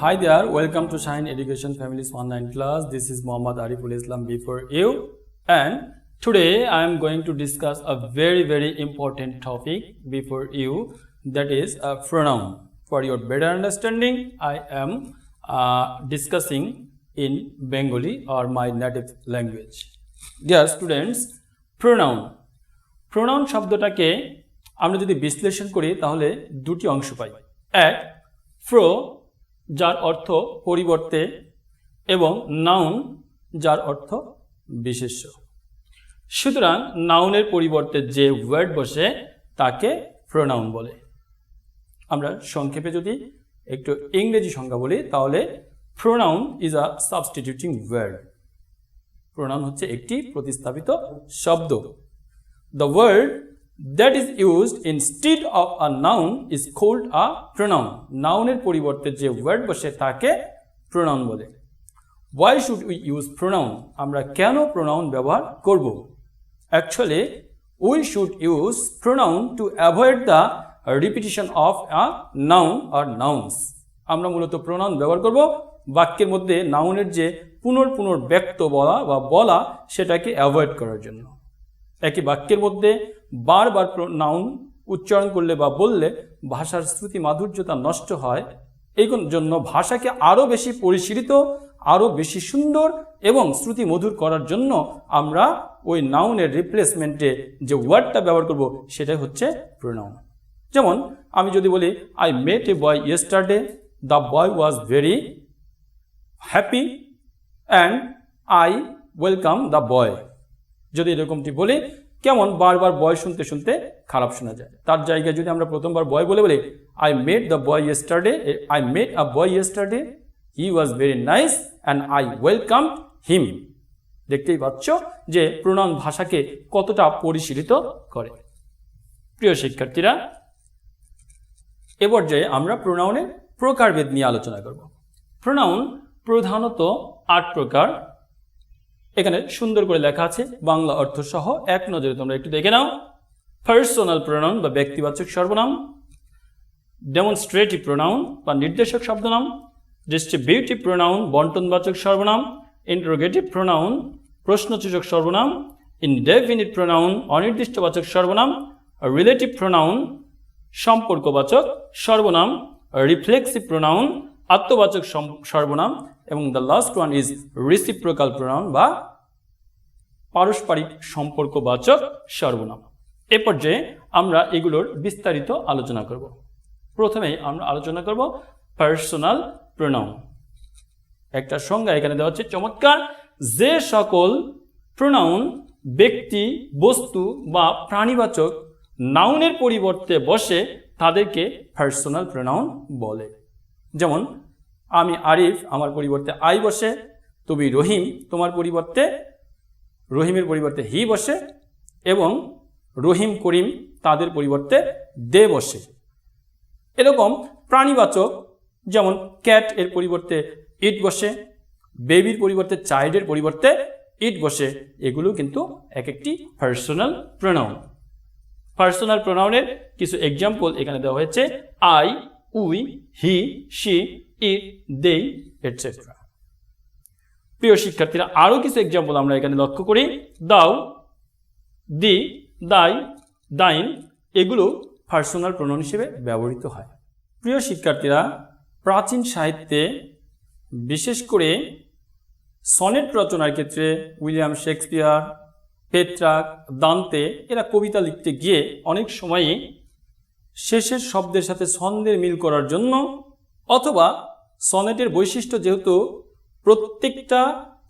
Hi there, welcome to Shine Education Families Online class. This is Muhammad Ariful Islam before you, and today I am going to discuss a very very important topic before you, that is a pronoun. For your better understanding, I am uh, discussing in Bengali or my native language. Dear students, pronoun. Pronoun শব্দটাকে আমরা যদি বিশ্লেষণ করি তাহলে দুটি অংশ পাই এক ফ্রো যার অর্থ পরিবর্তে এবং নাউন যার অর্থ বিশেষ্য। সুতরাং নাউনের পরিবর্তে যে ওয়ার্ড বসে, তাকে প্রোনাউন বলে। আমরা সংক্ষেপে যদি একটু ইংরেজি সংজ্ঞা বলি, তাহলে pronoun is a substituting word pronoun হচ্ছে একটি প্রতিস্থাপিত শব্দ। The word that is used instead of a noun is called a pronoun. নাউনের পরিবর্তে যে ওয়ার্ড বসে তাকে প্রোনাউন বলে Why should we use pronoun? আমরা কেন প্রোনাউন ব্যবহার করব Actually, we should use pronoun to avoid the repetition of a noun or nouns. আমরা মূলত প্রোনাউন ব্যবহার করব বাক্যের মধ্যে নাউনের যে পুনর পুনর ব্যক্ত বলা বা বলা সেটাকে অ্যাভয়েড করার জন্য একই বাক্যের মধ্যে বারবার নাউন উচ্চারণ করলে বা বললে ভাষার শ্রুতি মাধুর্যতা নষ্ট হয়। এই জন্য ভাষাকে আরও বেশি পরিশীলিত আরও বেশি সুন্দর এবং শ্রুতি মধুর করার জন্য আমরা ওই নাউনের রিপ্লেসমেন্টে যে ওয়ার্ডটা ব্যবহার করব, সেটাই হচ্ছে প্রোনাউন যেমন আমি যদি বলি I met a boy yesterday the boy was very happy and I welcome the boy যদি এরকমটি বলি কেমন বারবার বয় শুনতে শুনতে খারাপ শোনা যায়। তার জায়গায় যদি আমরা প্রথমবার বয় বলে বলি I made the boy yesterday I made a boy yesterday he was very nice and I welcome him দেখতেই পাচ্ছ যে প্রণাম ভাষাকে কতটা পরিশীলিত করে। প্রিয় শিক্ষার্থীরা, এ পর্যায়ে আমরা প্রোনাউনের প্রকারভেদ নিয়ে আলোচনা করব। প্রোনাউন প্রধানত আট প্রকার এখানে সুন্দর করে লেখা আছে, বাংলা অর্থ সহ এক নজরে তোমরা একটু দেখে নাও। পার্সোনাল প্রোনাউন বা ব্যক্তিবাচক সর্বনাম ডেমনস্ট্রেটিভ প্রোনাউন বা নির্দেশক শব্দনাম ডিস্ট্রিবিউটিভ প্রোনাউন বন্টনবাচক সর্বনাম ইন্টারোগেটিভ প্রোনাউন প্রশ্নসূচক সর্বনাম ইনডেফিনিট প্রোনাউন অনির্দিষ্টবাচক সর্বনাম রিলেটিভ প্রোনাউন সম্পর্কবাচক সর্বনাম রিফ্লেক্সিভ প্রোনাউন আত্মবাচক সর্বনাম এবং the last one is reciprocal pronoun বা পারস্পরিক সম্পর্কবাচক সর্বনাম। এ পর্যায়ে আমরা এগুলোর বিস্তারিত আলোচনা করব। প্রথমেই আমরা আলোচনা করব পার্সোনাল প্রোনাউন একটা সংজ্ঞা এখানে দেওয়া হচ্ছে, চমৎকার, যে সকল প্রোনাউন ব্যক্তি, বস্তু বা প্রাণীবাচক নাউনের পরিবর্তে বসে তাদেরকে পার্সোনাল প্রোনাউন বলে। যেমন, আমি আরিফ, আমার পরিবর্তে আই বসে, তুমি রহিম, তোমার পরিবর্তে রহিমের পরিবর্তে হি বসে এবং রহিম, করিম তাদের পরিবর্তে দে বসে। এরকম প্রাণীবাচক যেমন ক্যাট এর পরিবর্তে ইট বসে, বেবির পরিবর্তে চাইল্ডের পরিবর্তে ইট বসে, এগুলো কিন্তু এক একটি পার্সোনাল প্রোনাউন পার্সোনাল প্রোনাউনের কিছু এক্সাম্পল এখানে দেওয়া হয়েছে I we, he, she it they etcetera প্রিয় শিক্ষার্থীরা আরও কিছু এক্সাম্পল আমরা এখানে লক্ষ্য করি। দাও, দি, দাই, দাইন এগুলো পার্সোনাল প্রণন হিসেবে ব্যবহৃত হয়। প্রিয় শিক্ষার্থীরা, প্রাচীন সাহিত্যে বিশেষ করে সনেট রচনার ক্ষেত্রে উইলিয়াম শেক্সপিয়ার, পেট্রাক, দান্তে এরা কবিতা লিখতে গিয়ে অনেক সময়ই শেষের শব্দের সাথে ছন্দের মিল করার জন্য অথবা সনেটের বৈশিষ্ট্য যেহেতু প্রত্যেকটা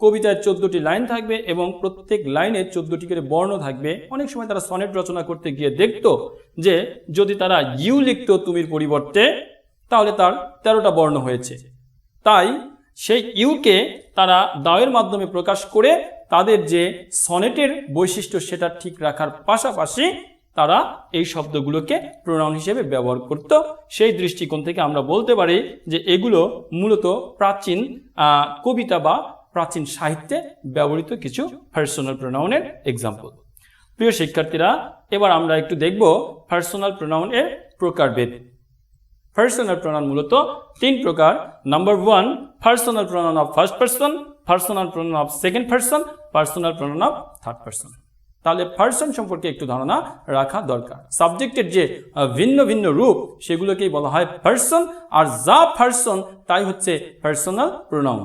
কবিতায় চোদ্দটি লাইন থাকবে এবং প্রত্যেক লাইনে চোদ্দটি করে বর্ণ থাকবে, অনেক সময় তারা সনেট রচনা করতে গিয়ে দেখত যে যদি তারা ইউ লিখত তুমির পরিবর্তে, তাহলে তার তেরোটা বর্ণ হয়েছে। তাই সেই ইউকে তারা দাওয়ের মাধ্যমে প্রকাশ করে তাদের যে সনেটের বৈশিষ্ট্য সেটা ঠিক রাখার পাশাপাশি তারা এই শব্দগুলোকে প্রোনাউন হিসেবে ব্যবহার করত। সেই দৃষ্টিকোণ থেকে আমরা বলতে পারি যে এগুলো মূলত প্রাচীন কবিতা বা প্রাচীন সাহিত্যে ব্যবহৃত কিছু পার্সোনাল প্রোনাউনের এক্সাম্পল প্রিয় শিক্ষার্থীরা, এবার আমরা একটু দেখব পার্সোনাল প্রোনাউনের প্রকারভেদ। পার্সোনাল প্রোনাউন মূলত তিন প্রকার। Number one personal pronoun of first person personal pronoun of second person personal pronoun of third person তাহলে পার্সন সম্পর্কে একটু ধারণা রাখা দরকার। সাবজেক্টের যে ভিন্ন ভিন্ন রূপ, সেগুলোকেই বলা হয় পার্সন আর যা পার্সন তাই হচ্ছে পার্সোনাল প্রোনাউন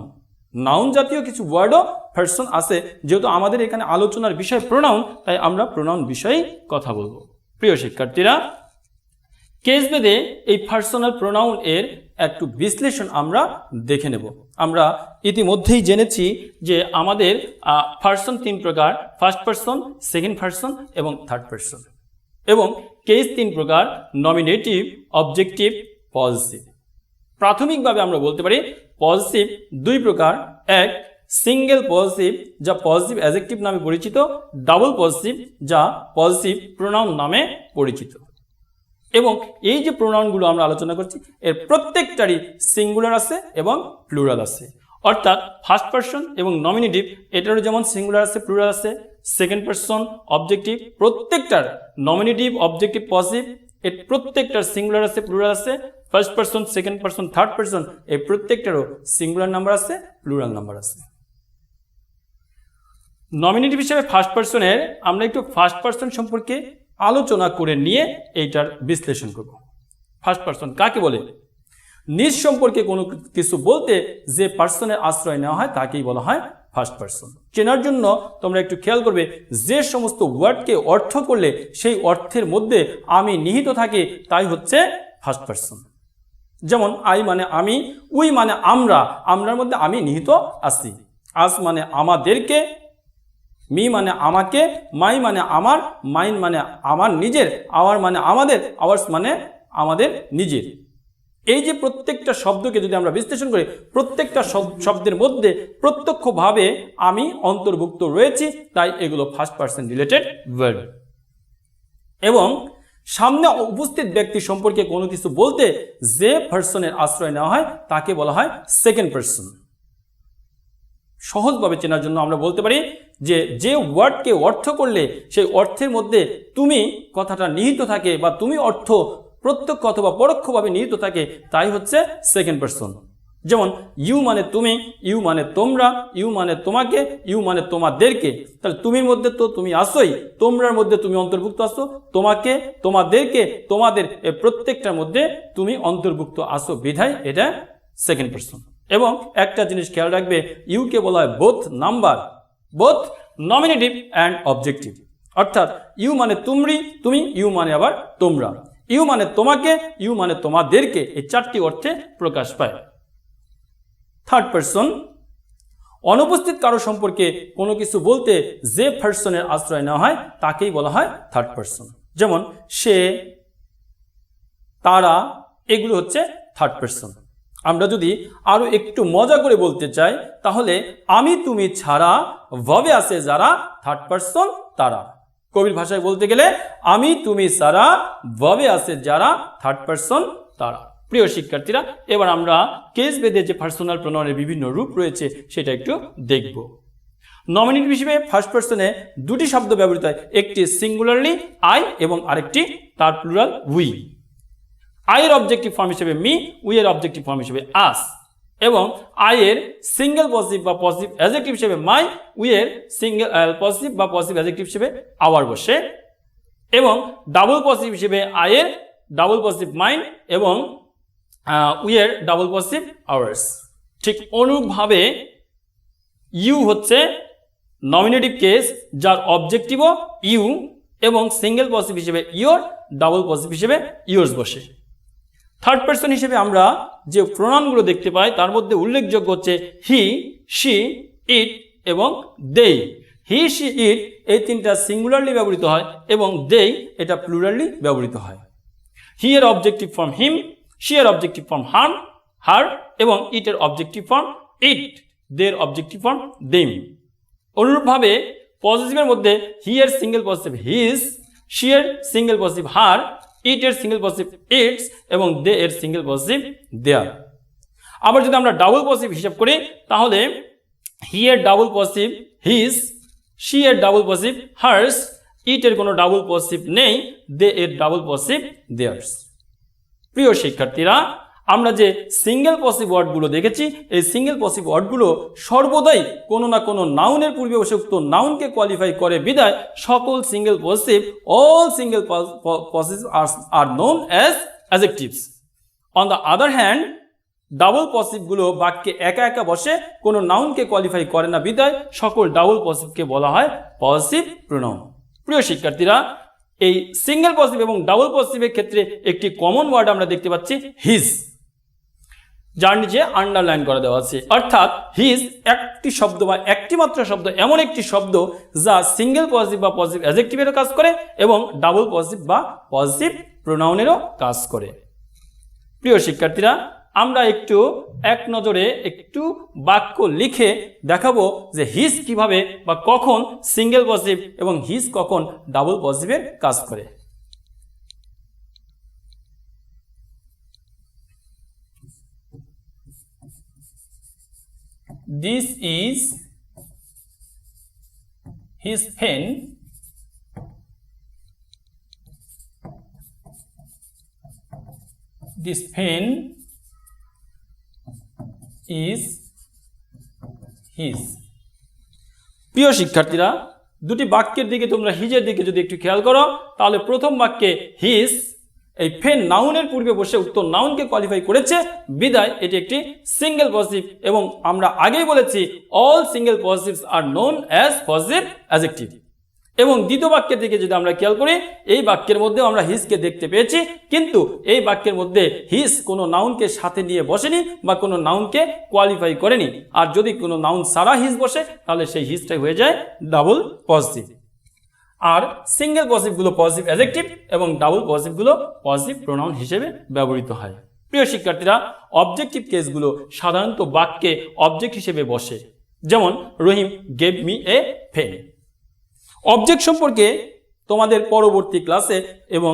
নাউন জাতীয় কিছু ওয়ার্ডও পার্সন আছে, যেহেতু আমাদের এখানে আলোচনার বিষয় প্রোনাউন তাই আমরা প্রোনাউন বিষয়েই কথা বলব। প্রিয় শিক্ষার্থীরা কেস বেদে এই পার্সোনাল প্রোনাউন এর একটু বিশ্লেষণ আমরা দেখে নেব। আমরা ইতিমধ্যেই জেনেছি যে আমাদের পার্সন তিন প্রকার ফার্স্ট পার্সন সেকেন্ড পার্সন এবং থার্ড পার্সন এবং কেস তিন প্রকার নমিনেটিভ অবজেক্টিভ পজিটিভ প্রাথমিকভাবে আমরা বলতে পারি পজিটিভ দুই প্রকার, এক সিঙ্গেল পজিটিভ যা পজিটিভ অ্যাজেক্টিভ নামে পরিচিত ডাবল পজিটিভ যা পজিটিভ প্রোনাউন নামে পরিচিত। এবং এই যে প্রোনাউনগুলো আমরা আলোচনা করছি, এর প্রত্যেকটারই সিঙ্গুলার আছে এবং প্লুরাল আছে। অর্থাৎ ফার্স্ট পার্সন এবং নমিনেটিভ এটারও যেমন সিঙ্গুলার আছে প্লুরাল আছে সেকেন্ড পার্সন অবজেক্টিভ প্রত্যেকটার নমিনেটিভ অবজেক্টিভ পজিটিভ এর প্রত্যেকটার সিঙ্গুলার আছে প্লুরাল আছে first person second person third person এই প্রত্যেকটারও সিঙ্গুলার নাম্বার আছে প্লুরাল নাম্বার আছে। নমিনেটিভ হিসেবে ফার্স্ট পার্সনের আমরা একটু ফার্স্ট পার্সন সম্পর্কে আলোচনা করে নিয়ে এইটার বিশ্লেষণ করব। ফার্স্ট পার্সন কাকে বলে? নিজ সম্পর্কে কোনো কিছু বলতে যে পার্সনের আশ্রয় নেওয়া হয়, তাকেই বলা হয় ফার্স্ট পার্সন চেনার জন্য তোমরা একটু খেয়াল করবে, যে সমস্ত ওয়ার্ডকে অর্থ করলে সেই অর্থের মধ্যে আমি নিহিত থাকি, তাই হচ্ছে ফার্স্ট পার্সন যেমন আই মানে আমি উই মানে আমরা, আমরার মধ্যে আমি নিহিত আছি। আজ মানে আমাদেরকে মি মানে আমাকে, মাই মানে আমার, মাইন মানে আমার নিজের, আওয়ার মানে আমাদের, আওয়ার্স মানে আমাদের নিজের। এই যে প্রত্যেকটা শব্দকে যদি আমরা বিশ্লেষণ করি, প্রত্যেকটা শব্দের মধ্যে প্রত্যক্ষভাবে আমি অন্তর্ভুক্ত রয়েছি, তাই এগুলো ফার্স্ট পার্সন রিলেটেড ওয়ার্ড এবং সামনে উপস্থিত ব্যক্তি সম্পর্কে কোনো কিছু বলতে যে পার্সনের আশ্রয় নেওয়া হয়, তাকে বলা হয় সেকেন্ড পার্সন সহজভাবে চেনার জন্য আমরা বলতে পারি যে যে ওয়ার্ডকে অর্থ করলে সেই অর্থের মধ্যে তুমি কথাটা নিহিত থাকে বা তুমি অর্থ প্রত্যক্ষ অথবা পরোক্ষভাবে নিহিত থাকে, তাই হচ্ছে সেকেন্ড পার্সন যেমন, ইউ মানে তুমি, ইউ মানে তোমরা, ইউ মানে তোমাকে, ইউ মানে তোমাদেরকে। তাহলে তুমির মধ্যে তো তুমি আসোই তোমরার মধ্যে তুমি অন্তর্ভুক্ত আসো তোমাকে, তোমাদেরকে, তোমাদের প্রত্যেকটার মধ্যে তুমি অন্তর্ভুক্ত আসো বিধায় এটা সেকেন্ড পার্সন এবং একটা জিনিস খেয়াল রাখবে ইউকে বলা হয় both number both nominative and objective অর্থাৎ ইউ মানে তুমরি তুমি ইউ মানে আবার তোমরা। ইউ মানে তোমাকে ইউ মানে তোমাদেরকে এই চারটি অর্থে প্রকাশ পায়। থার্ড পার্সন অনুপস্থিত কারও সম্পর্কে কোনো কিছু বলতে যে পার্সনের আশ্রয় নেওয়া হয়, তাকেই বলা হয় থার্ড পার্সন যেমন, সে, তারা, এগুলো হচ্ছে থার্ড পার্সন আমরা যদি আরও একটু মজা করে বলতে চাই, তাহলে আমি তুমি ছাড়া, ভবে আছে যারা থার্ড পার্সন তারা। কবির ভাষায় বলতে গেলে, আমি তুমি ছাড়া, ভবে আছে যারা থার্ড পার্সন তারা। প্রিয় শিক্ষার্থীরা, এবার আমরা কেস বেদে যে পার্সোনাল প্রণয়নের বিভিন্ন রূপ রয়েছে, সেটা একটু দেখব। নমিনিট হিসেবে ফার্স্ট পার্সনে দুটি শব্দ ব্যবহৃত হয়, একটি সিঙ্গুলারলি আই এবং আরেকটি তার প্লুরাল উই আয়ের অবজেক্টিভ ফর্ম হিসেবে মি উই এর অবজেক্টিভ ফর্ম হিসেবে আস এবং আয়ের সিঙ্গেল পজিটিভ বা পজিটিভ অ্যাজেক্টিভ হিসেবে মাই উই এর সিঙ্গেল পজিটিভ বা পজিটিভ অ্যাজেক্টিভ হিসেবে আওয়ার বসে। এবং ডাবল পজিটিভ হিসেবে আয়ের ডাবল পজিটিভ মাইন্ড এবং উইয়ের ডাবল পজিটিভ আওয়ার্স ঠিক অনুরূপভাবে ইউ হচ্ছে নমিনেটিভ কেস যার অবজেক্টিভও ইউ এবং সিঙ্গেল পজিটিভ হিসেবে ইয়োর ডাবল পজিটিভ হিসেবে ইয়োর্স বসে। থার্ড পার্সন হিসেবে আমরা যে প্রণামগুলো দেখতে পাই, তার মধ্যে উল্লেখযোগ্য হচ্ছে হি, শি, ইট এবং দেই। হি, শি, ইট এই তিনটা সিঙ্গুলারলি ব্যবহৃত হয় এবং দেই এটা প্লুরালি ব্যবহৃত হয়। হি এর অবজেক্টিভ ফর্ম হিম শি এর অবজেক্টিভ ফর্ম হার হার এবং ইট এর অবজেক্টিভ ফর্ম ইট দের অবজেক্টিভ ফর্ম দেম অনুরূপভাবে পজিটিভের মধ্যে হি এর সিঙ্গেল পজিটিভ হিজ শি এর সিঙ্গেল পজিটিভ হার ইট এর সিঙ্গেল পজিটিভ ইটস এবং দে এর সিঙ্গেল পজিটিভ দেয়ার আবার যদি আমরা ডাবল পজিটিভ হিসাব করি, তাহলে হি এর ডাবল পজিটিভ হিজ সি এর ডাবল পজিটিভ হার্স ইট এর কোনো ডাবল পজিটিভ নেই দে এর ডাবল পজিটিভ দেয়ার্স প্রিয় শিক্ষার্থীরা আমরা যে সিঙ্গেল পসিভ ওয়ার্ডগুলো দেখেছি, এই সিঙ্গেল পসিভ ওয়ার্ডগুলো সর্বদাই কোনো না কোনো নাউনের পূর্বে উক্ত নাউনকে কোয়ালিফাই করে বিদায় সকল single possessive all single possessive are are known as adjectives on the other hand double পসিভগুলো বাক্যে একা একা বসে কোনো নাউনকে কোয়ালিফাই করে না বিদায় সকল ডাবল পসিভকে বলা হয় পজিটিভ প্রোনাউন প্রিয় শিক্ষার্থীরা, এই সিঙ্গেল পসিভ এবং ডাবল পসিভের ক্ষেত্রে একটি কমন ওয়ার্ড আমরা দেখতে পাচ্ছি হিজ যার নিচে আন্ডারলাইন করে দেওয়া আছে। অর্থাৎ হিজ একটি শব্দ বা একটি মাত্র শব্দ, এমন একটি শব্দ যা সিঙ্গেল পজিটিভ বা পজিটিভ অ্যাজেক্টিভেরও কাজ করে এবং ডাবল পজিটিভ বা পজিটিভ প্রোনাউনেরও কাজ করে। প্রিয় শিক্ষার্থীরা, আমরা একটু এক নজরে একটু বাক্য লিখে দেখাবো যে হিজ কীভাবে বা কখন সিঙ্গেল পজিটিভ এবং হিজ কখন ডাবল পজিটিভের কাজ করে। This is his pen this pen is his. প্রিয় শিক্ষার্থীরা, দুটি বাক্যের দিকে তোমরা হিজের দিকে যদি একটু খেয়াল করো, তাহলে প্রথম বাক্যে হিস এই ফেন নাউনের পূর্বে বসে উত্তর নাউনকে কোয়ালিফাই করেছে। বিদায়, এটি একটি সিঙ্গেল পজিটিভ এবং আমরা আগেই বলেছি all single positives are known as positive adjective এবং দ্বিতীয় বাক্যের দিকে যদি আমরা খেয়াল করি, এই বাক্যের মধ্যেও আমরা হিসকে দেখতে পেয়েছি, কিন্তু এই বাক্যের মধ্যে হিস কোনো নাউনকে সাথে নিয়ে বসেনি বা কোনো নাউনকে কোয়ালিফাই করেনি। আর যদি কোনো নাউন সারা হিস বসে, তাহলে সেই হিসটাই হয়ে যায় ডাবল পজিটিভ আর সিঙ্গেল পজিটিভগুলো পজিটিভ অ্যাজেক্টিভ এবং ডাবল পজিটিভগুলো পজিটিভ প্রোনাউন হিসেবে ব্যবহৃত হয়। প্রিয় শিক্ষার্থীরা অবজেক্টিভ কেসগুলো সাধারণত বাক্যে অবজেক্ট হিসেবে বসে। যেমন, রহিম গেভ মি এ ফেন অবজেক্ট সম্পর্কে তোমাদের পরবর্তী ক্লাসে এবং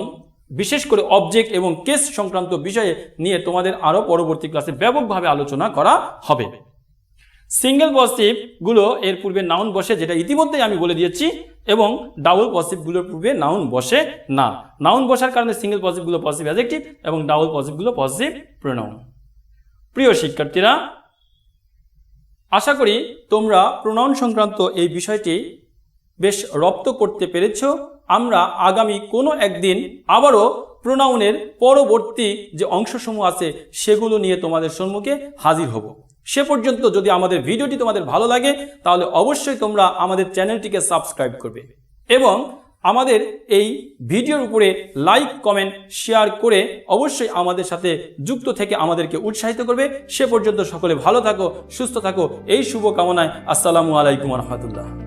বিশেষ করে অবজেক্ট এবং কেস সংক্রান্ত বিষয়ে নিয়ে তোমাদের আরও পরবর্তী ক্লাসে ব্যাপকভাবে আলোচনা করা হবে। সিঙ্গেল পজিটিভগুলো এর পূর্বে নাউন বসে, যেটা ইতিমধ্যেই আমি বলে দিয়েছি, এবং ডাবল পজিটিভগুলোর পূর্বে নাউন বসে না। নাউন বসার কারণে সিঙ্গেল পজিটিভগুলো পজিটিভ অ্যাজেক্টিভ এবং ডাবল পজিটিভগুলো পজিটিভ প্রোনাউন প্রিয় শিক্ষার্থীরা, আশা করি তোমরা প্রোনাউন সংক্রান্ত এই বিষয়টি বেশ রপ্ত করতে পেরেছ। আমরা আগামী কোনো একদিন আবারও প্রোনাউনের পরবর্তী যে অংশসমূহ আছে, সেগুলো নিয়ে তোমাদের সম্মুখে হাজির হব। সে পর্যন্ত যদি আমাদের ভিডিওটি তোমাদের ভালো লাগে, তাহলে অবশ্যই তোমরা আমাদের চ্যানেলটিকে সাবস্ক্রাইব করবে। এবং আমাদের এই ভিডিওর উপরে লাইক, কমেন্ট, শেয়ার করে অবশ্যই আমাদের সাথে যুক্ত থেকে আমাদেরকে উৎসাহিত করবে। সে পর্যন্ত সকলে ভালো থাকো, সুস্থ থাকো। এই শুভকামনায় আসসালামু আলাইকুম রহমতুল্লাহ।